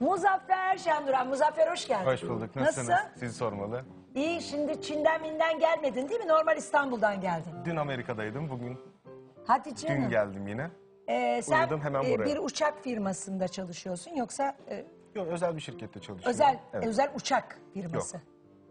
Muzaffer Şenduran. Muzaffer hoş geldin. Hoş bulduk. Nasılsınız? Nasıl? Sizi sormalı. İyi şimdi Çin'den Min'den gelmedin değil mi? Normal İstanbul'dan geldin. Dün Amerika'daydım. Bugün Hadi canım. dün geldim yine. Ee, sen Uyudum, hemen e, buraya. bir uçak firmasında çalışıyorsun yoksa e, Yok özel bir şirkette çalışıyorum. özel Evet. özel uçak firması? Yok.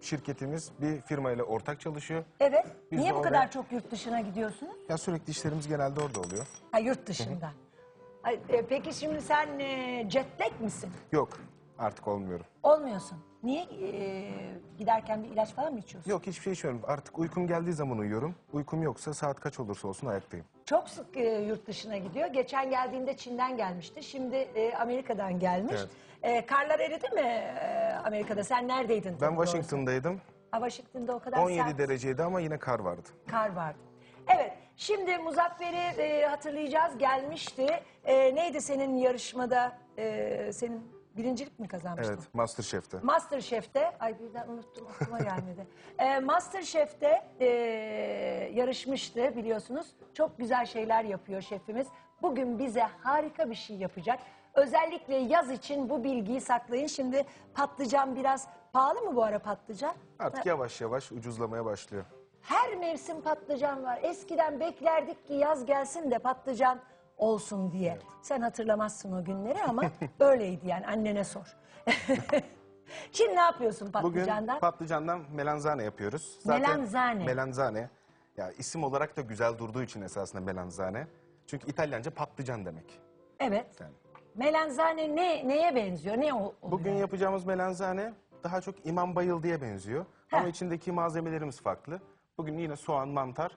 Şirketimiz bir firma ile ortak çalışıyor. Evet. Biz Niye de bu oraya- kadar çok yurt dışına gidiyorsunuz? Ya sürekli işlerimiz genelde orada oluyor. Ha yurt dışında. Ay, e, peki şimdi sen e, jet lag misin? Yok artık olmuyorum. Olmuyorsun. Niye? E, giderken bir ilaç falan mı içiyorsun? Yok hiçbir şey içmiyorum. Artık uykum geldiği zaman uyuyorum. Uykum yoksa saat kaç olursa olsun ayaktayım. Çok sık e, yurt dışına gidiyor. Geçen geldiğinde Çin'den gelmişti. Şimdi e, Amerika'dan gelmiş. Evet. E, karlar eridi mi e, Amerika'da? Sen neredeydin? Ben tabii doğrusu? Washington'daydım. Ha, Washington'da o kadar 17 sert dereceydi ama yine kar vardı. kar vardı. Evet, şimdi Muzaffer'i e, hatırlayacağız. Gelmişti. E, neydi senin yarışmada? E, senin birincilik mi kazanmıştın? Evet Masterchef'te. Masterchef'te, ay birden unuttum aklıma gelmedi. e, Masterchef'te e, yarışmıştı biliyorsunuz. Çok güzel şeyler yapıyor şefimiz. Bugün bize harika bir şey yapacak. Özellikle yaz için bu bilgiyi saklayın. Şimdi patlıcan biraz pahalı mı bu ara patlıcan? Artık yavaş yavaş ucuzlamaya başlıyor. Her mevsim patlıcan var. Eskiden beklerdik ki yaz gelsin de patlıcan olsun diye. Sen hatırlamazsın o günleri ama öyleydi yani annene sor. Şimdi ne yapıyorsun Bugün patlıcandan? patlıcandan melanzane yapıyoruz. Melanzane. Melanzane. Ya isim olarak da güzel durduğu için esasında melanzane. Çünkü İtalyanca patlıcan demek. evet. Yani. Melanzane ne neye benziyor? Ne o? oluyor? Bugün yapacağımız melanzane daha çok imam bayıldıya benziyor. Heh. Ama içindeki malzemelerimiz farklı. Bugün yine soğan, mantar,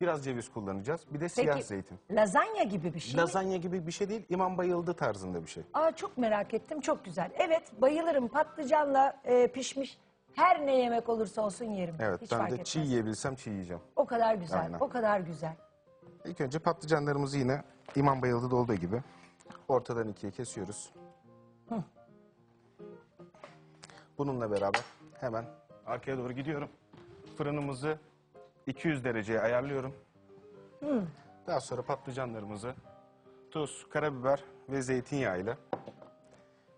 biraz ceviz kullanacağız. Bir de siyah Peki zeytin. lazanya gibi bir şey mi? Lazanya gibi bir şey değil, imam bayıldı tarzında bir şey. Aa çok merak ettim. Çok güzel. Evet bayılırım patlıcanla e, pişmiş. Her ne yemek olursa olsun yerim. Evet, Hiç ben fark de etmez. çiğ yiyebilsem çiğ yiyeceğim. O kadar güzel. Aynen. O kadar güzel. İlk önce patlıcanlarımızı yine imam bayıldıda olduğu gibi ortadan ikiye kesiyoruz. Bununla beraber hemen arkaya doğru gidiyorum. Fırınımızı 200 dereceye ayarlıyorum. Daha sonra patlıcanlarımızı tuz, karabiber ve zeytinyağıyla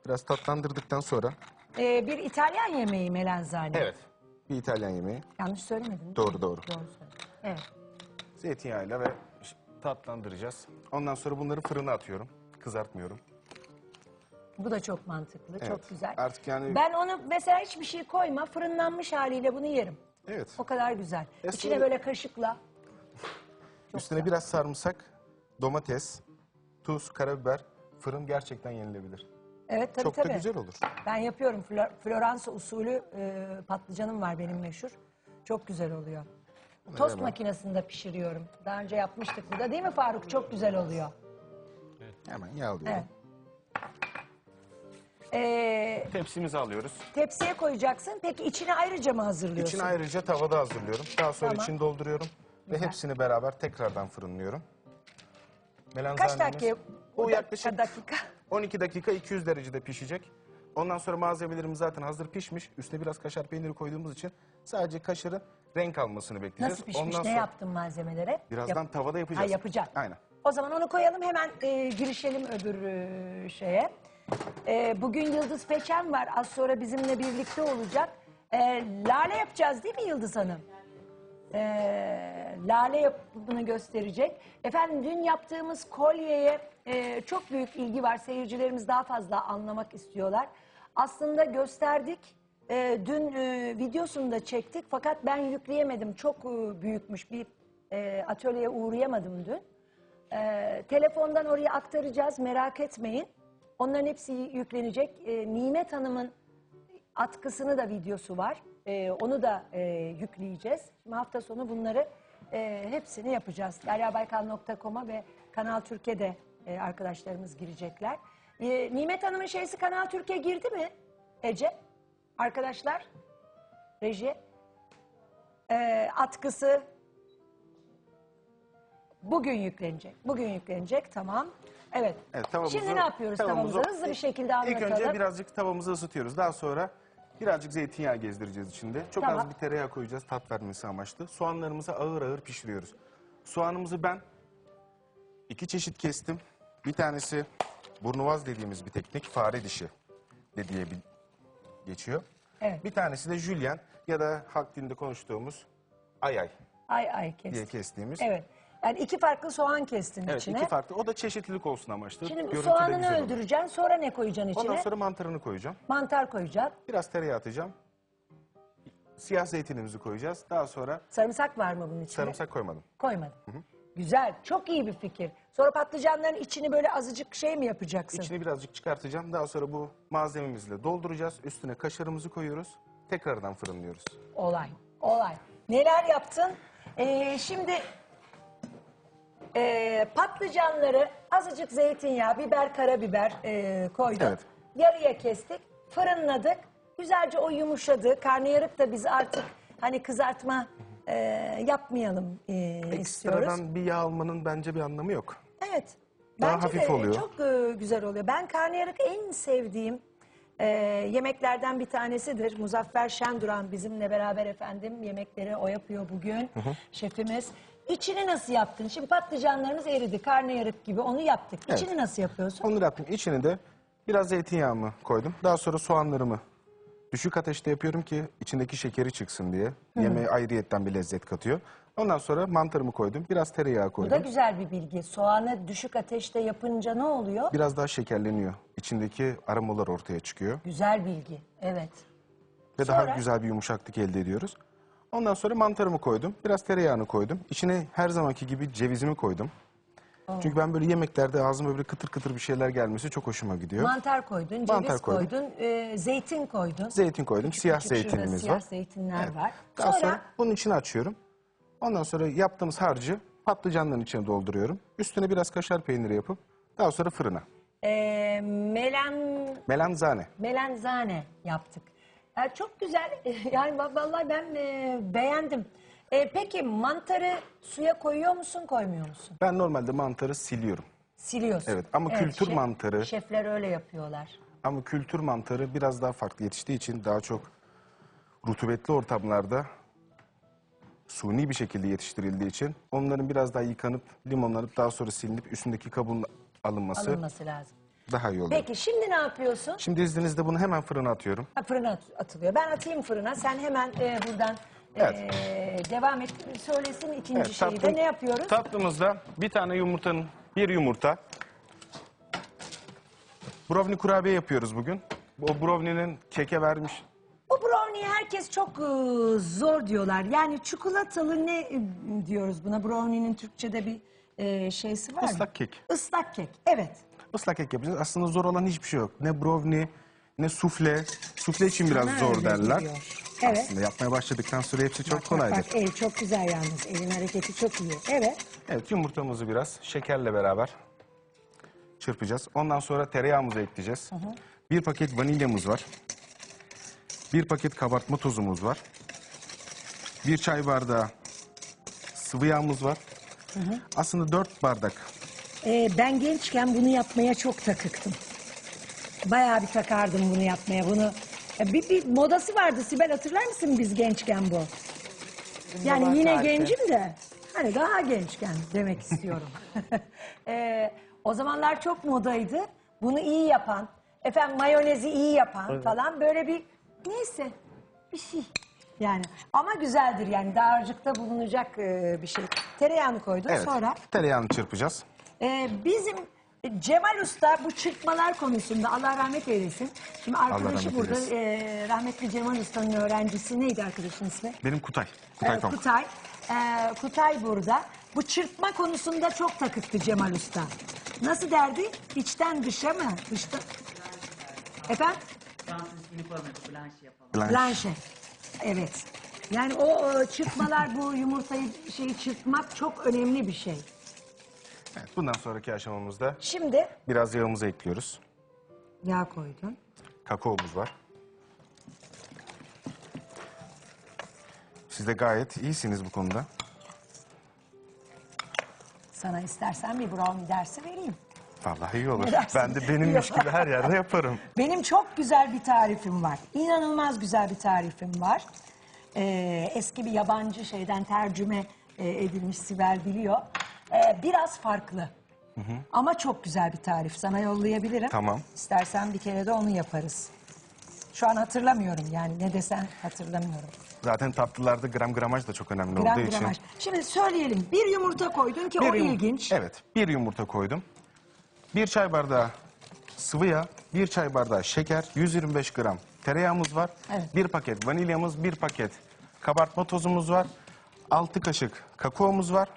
biraz tatlandırdıktan sonra Ee, bir İtalyan yemeği melanzane. bir İtalyan yemeği Yanlış mi? Doğru, doğru. Doğru söyledin. Evet. zeytinyağıyla ve tatlandıracağız. Ondan sonra bunları fırına atıyorum. Kızartmıyorum. Bu da çok mantıklı, çok Evet. güzel. Artık yani- Ben onu mesela hiçbir şey koyma, fırınlanmış haliyle bunu yerim. Evet. O kadar güzel. Ya İçine böyle kaşıkla. Üstüne biraz sarımsak, domates, tuz, karabiber, fırın gerçekten yenilebilir. Evet tabii Çok tabii. da güzel olur. Ben yapıyorum. Flor- Floransa usulü e, patlıcanım var benim meşhur. Çok güzel oluyor. Tost makinesinde pişiriyorum. Daha önce yapmıştık burada değil mi Faruk? Çok güzel oluyor. Hemen yağlıyorum. Evet. Ee, Tepsimizi alıyoruz. tepsiye koyacaksın. Peki içine ayrıca mı hazırlıyorsun? İçini ayrıca tavada hazırlıyorum. Daha sonra Tamam. içini dolduruyorum. Ve hepsini beraber tekrardan fırınlıyorum. Kaç Melanzanemiz- dakika? Bu yaklaşık dakika. 12 dakika 200 derecede pişecek. Ondan sonra malzemelerimiz zaten hazır pişmiş. Üstüne biraz kaşar peyniri koyduğumuz için sadece kaşarı renk almasını bekleyeceğiz. Nasıl pişmiş? Ondan ne sonra yaptın malzemelere? Birazdan Yap- tavada yapacağız. Ha yapacağız. Aynen. O zaman onu koyalım hemen e, girişelim öbür e, şeye. E, bugün Yıldız Peçen var. Az sonra bizimle birlikte olacak. E, lale yapacağız değil mi Yıldız Hanım? E, lale yapımını gösterecek. Efendim dün yaptığımız kolyeye e, çok büyük ilgi var. Seyircilerimiz daha fazla anlamak istiyorlar. Aslında gösterdik. E, dün e, videosunu da çektik fakat ben yükleyemedim. Çok e, büyükmüş bir e, atölyeye uğrayamadım dün. E, telefondan oraya aktaracağız merak etmeyin. Onların hepsi yüklenecek. E, Nimet Hanım'ın atkısını da videosu var. E, onu da e, yükleyeceğiz. Şimdi hafta sonu bunları e, hepsini yapacağız. deryabaykal.com'a ve Kanal Türkiye'de e, arkadaşlarımız girecekler. E, Nimet Hanım'ın şeysi Kanal Türkiye girdi mi Ece? Arkadaşlar, reji. E, atkısı bugün yüklenecek. Bugün yüklenecek, tamam. Evet. Evet, tavamızı, Şimdi ne yapıyoruz tavamızı? Hızlı bir şekilde anlatalım. İlk önce birazcık tavamızı ısıtıyoruz. Daha sonra birazcık zeytinyağı gezdireceğiz içinde. Çok Tamam. az bir tereyağı koyacağız tat vermesi amaçlı. Soğanlarımızı ağır ağır pişiriyoruz. Soğanımızı ben iki çeşit kestim. Bir tanesi burnuvaz dediğimiz bir teknik fare dişi de diye bir geçiyor. Evet. Bir tanesi de jülyen ya da halk dilinde konuştuğumuz ayay Ay ay diye kestim. kestiğimiz. Evet. Yani iki farklı soğan kestin Evet, içine. iki farklı. O da çeşitlilik olsun amaçlı. Şimdi Görüntü de soğanını güzel olur. öldüreceksin. Sonra ne koyacaksın içine? Ondan sonra mantarını koyacağım. Mantar koyacaksın. Biraz tereyağı atacağım. Siyah zeytinimizi koyacağız. Daha sonra Sarımsak var mı bunun içine? sarımsak koymadım. Koymadım. Güzel. Çok iyi bir fikir. Sonra patlıcanların içini böyle azıcık şey mi yapacaksın? İçini birazcık çıkartacağım. Daha sonra bu malzememizle dolduracağız. Üstüne kaşarımızı koyuyoruz. Tekrardan fırınlıyoruz. Olay. Olay. Neler yaptın? Ee, şimdi ee, patlıcanları azıcık zeytinyağı, biber, karabiber ee, koyduk. Evet. Yarıya kestik, fırınladık. Güzelce o yumuşadı. Karnıyarık da biz artık hani kızartma ee, yapmayalım ee, istiyoruz. Ekstradan bir yağ almanın bence bir anlamı yok. Evet. Daha Bence hafif de oluyor. çok e, güzel oluyor. Ben karnıyarık en sevdiğim e, yemeklerden bir tanesidir. Muzaffer Şenduran bizimle beraber efendim yemekleri o yapıyor bugün şefimiz. İçini nasıl yaptın? Şimdi patlıcanlarımız eridi karnıyarık gibi onu yaptık. Evet. İçini nasıl yapıyorsun? Onları yaptım. İçine de biraz zeytinyağımı koydum. Daha sonra soğanlarımı düşük ateşte yapıyorum ki içindeki şekeri çıksın diye. Yemeğe ayrıyetten bir lezzet katıyor. Ondan sonra mantarımı koydum. Biraz tereyağı Bu da koydum. güzel bir bilgi. Soğanı düşük ateşte yapınca ne oluyor? Biraz daha şekerleniyor. İçindeki aromalar ortaya çıkıyor. Güzel bilgi. Evet. Ve Sonra? daha güzel bir yumuşaklık elde ediyoruz. Ondan sonra mantarımı koydum. Biraz tereyağını koydum. İçine her zamanki gibi cevizimi koydum. Çünkü ben böyle yemeklerde ağzıma böyle kıtır kıtır bir şeyler gelmesi çok hoşuma gidiyor. Mantar koydun, ceviz Mantar koydum. koydun, e, zeytin koydun. Zeytin koydum. siyah küçük şurada zeytinimiz siyah var. zeytinler var. Daha sonra, Sonra bunun içine açıyorum. Ondan sonra yaptığımız harcı patlıcanların içine dolduruyorum. Üstüne biraz kaşar peyniri yapıp daha sonra fırına. e, melen, Melanzane. melenzane yaptık. Ya çok güzel. Yani vallahi ben e, beğendim. E, peki mantarı suya koyuyor musun, koymuyor musun? Ben normalde mantarı siliyorum. Siliyorsun. Evet, ama kültür şef- mantarı- Şefler öyle yapıyorlar. Ama kültür mantarı biraz daha farklı yetiştiği için daha çok rutubetli ortamlarda suni bir şekilde yetiştirildiği için onların biraz daha yıkanıp limonlanıp daha sonra silinip üstündeki kabuğun alınması Alınması lazım. daha iyi oluyor. Peki şimdi ne yapıyorsun? Şimdi izninizle bunu hemen fırına atıyorum. Ha, fırına at- atılıyor. Ben atayım fırına. Sen hemen e, buradan Evet. e, devam et. Söylesin ikinci Evet, şeyi de. Ne yapıyoruz? Tatlımızda bir tane yumurtanın, bir yumurta. Brownie kurabiye yapıyoruz bugün. O brownie'nin keke vermiş herkes çok e, zor diyorlar. Yani çikolatalı ne e, diyoruz buna? Brownie'nin Türkçe'de bir e, şeysi var mı? Islak kek. Islak kek, evet. ıslak kek yapacağız. Aslında zor olan hiçbir şey yok. Ne brownie, ne sufle. Sufle için biraz Bana zor öyle derler. geliyor. Evet. Aslında yapmaya başladıktan sonra hepsi çok Bak, kolaydır. Bak, bak el çok güzel yalnız. Elin hareketi çok iyi. Evet. Evet yumurtamızı biraz şekerle beraber çırpacağız. Ondan sonra tereyağımızı ekleyeceğiz. Bir paket vanilyamız var. Bir paket kabartma tozumuz var. Bir çay bardağı sıvı yağımız var. Aslında dört bardak. Ee, ben gençken bunu yapmaya çok takıktım. Bayağı bir takardım bunu yapmaya. Bunu bir, bir modası vardı Sibel hatırlar mısın biz gençken bu? Yani yine gencim de hani daha gençken demek istiyorum. Ee, o zamanlar çok modaydı. Bunu iyi yapan, efendim mayonezi iyi yapan falan böyle bir neyse bir şey. Yani ama güzeldir yani dağarcıkta bulunacak e, bir şey. Tereyağını koydun Evet. sonra. Tereyağını çırpacağız. Ee, bizim Cemal Usta bu çırpmalar konusunda Allah rahmet eylesin. Şimdi arkadaşı rahmet burada eylesin. e, rahmetli Cemal Usta'nın öğrencisi neydi arkadaşın ismi? Benim Kutay. Kutay Ee. Kutay. Ee, Kutay burada. Bu çırpma konusunda çok takıktı Cemal Usta. Nasıl derdi? İçten dışa mı? Dışta... Efendim? Fransız koymadık. Blanche yapalım. Blanche. Blanche. Evet. Yani o e, çırpmalar bu yumurtayı şeyi çırpmak çok önemli bir şey. Evet, bundan sonraki aşamamızda Şimdi biraz yağımızı ekliyoruz. yağ koydun. Kakaomuz var. Siz de gayet iyisiniz bu konuda. Sana istersen bir brownie dersi vereyim. Vallahi iyi olur. Ne dersin? Ben de benimmiş gibi her yerde yaparım. Benim çok güzel bir tarifim var. İnanılmaz güzel bir tarifim var. Ee, eski bir yabancı şeyden tercüme e, edilmiş Sibel biliyor. Ee, biraz farklı. Ama çok güzel bir tarif. Sana yollayabilirim. Tamam. İstersen bir kere de onu yaparız. Şu an hatırlamıyorum yani ne desen hatırlamıyorum. Zaten tatlılarda gram gramaj da çok önemli Gram olduğu için. gramaj. Şimdi söyleyelim. Bir yumurta koydun ki o yum- ilginç. Evet, bir yumurta koydum. Bir çay bardağı sıvı yağ, bir çay bardağı şeker, 125 gram tereyağımız var. Evet. Bir paket vanilyamız, bir paket kabartma tozumuz var. 6 kaşık kakaomuz var.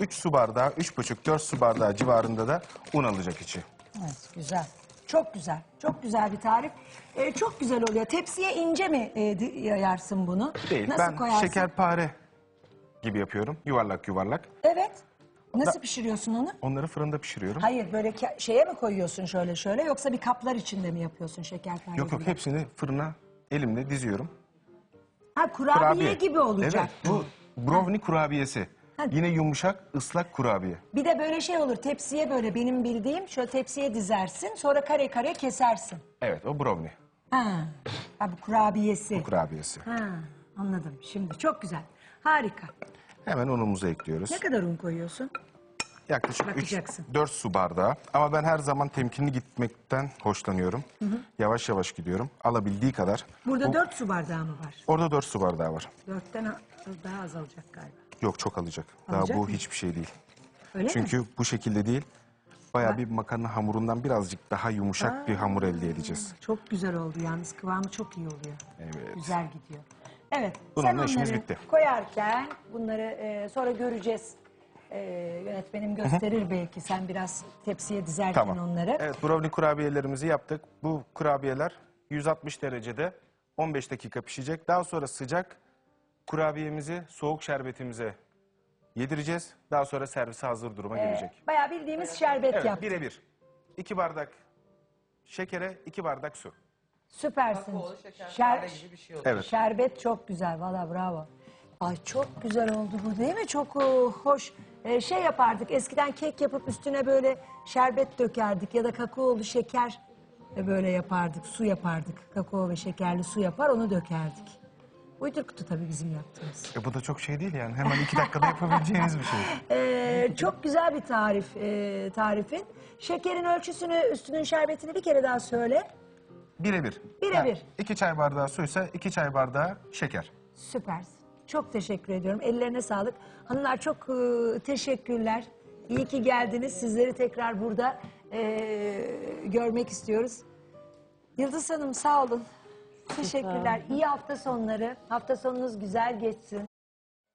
3 su bardağı, 3,5-4 su bardağı civarında da un alacak içi. Evet, güzel. Çok güzel. Çok güzel bir tarif. Ee, çok güzel oluyor. Tepsiye ince mi e, yayarsın bunu? Değil, Nasıl ben koyarsın? şekerpare gibi yapıyorum. Yuvarlak yuvarlak. Evet. Nasıl pişiriyorsun onu? Onları fırında pişiriyorum. Hayır böyle ke- şeye mi koyuyorsun şöyle şöyle yoksa bir kaplar içinde mi yapıyorsun şekerpare Yok yok gibi? hepsini fırına elimle diziyorum. Ha kurabiye, gibi olacak. Evet bu brownie kurabiyesi. Ha. Yine yumuşak ıslak kurabiye. Bir de böyle şey olur tepsiye böyle benim bildiğim şöyle tepsiye dizersin sonra kare kare kesersin. Evet o brownie Ha, ha bu kurabiyesi. kurabiyesi. Ha, anladım şimdi çok güzel. Harika. Hemen unumuzu ekliyoruz. Ne kadar un koyuyorsun? Yaklaşık Bakacaksın. 3-4 su bardağı. Ama ben her zaman temkinli gitmekten hoşlanıyorum. Yavaş yavaş gidiyorum. Alabildiği kadar. Burada Bu- dört su bardağı mı var? Orada 4 su bardağı var. Dörtten a- daha azalacak galiba. Yok çok alacak. Daha Alacak bu mı? hiçbir şey değil. Öyle mi? Çünkü bu şekilde değil. Bayağı bir makarna hamurundan birazcık daha yumuşak bir hamur elde edeceğiz. Çok güzel oldu yalnız kıvamı çok iyi oluyor. Evet. Güzel gidiyor. Evet. Bununla sen işimiz onları bitti. Koyarken bunları e, sonra göreceğiz. E, yönetmenim gösterir belki sen biraz tepsiye dizerken Tamam. onları. Evet brownie kurabiyelerimizi yaptık. Bu kurabiyeler 160 derecede 15 dakika pişecek. Daha sonra sıcak kurabiyemizi soğuk şerbetimize yedireceğiz. Daha sonra servise hazır duruma gelecek. Bayağı bildiğimiz şerbet Evet yaptık. birebir. 2 bardak şekere 2 bardak su. Süpersin. Kakaolu şeker Şer- gibi bir şey oldu. Evet. Şerbet çok güzel valla bravo. Ay çok güzel oldu bu değil mi? Çok e, hoş. E, şey yapardık eskiden kek yapıp üstüne böyle şerbet dökerdik ya da kakaolu şeker e, böyle yapardık. Su yapardık. Kakao ve şekerli su yapar onu dökerdik. Uyduruktu tabii bizim yaptığımız. E bu da çok şey değil yani. Hemen 2 dakikada yapabileceğiniz bir şey. E, çok güzel bir tarif e, tarifin. Şekerin ölçüsünü, üstünün şerbetini bir kere daha söyle. Birebir. Birebir. 2 çay bardağı suysa 2 çay bardağı şeker. Süpersin. Çok teşekkür ediyorum. Ellerine sağlık. Hanımlar çok e, teşekkürler. İyi ki geldiniz. Sizleri tekrar burada e, görmek istiyoruz. Yıldız Hanım sağ olun. Teşekkürler. İyi hafta sonları. Hafta sonunuz güzel geçsin.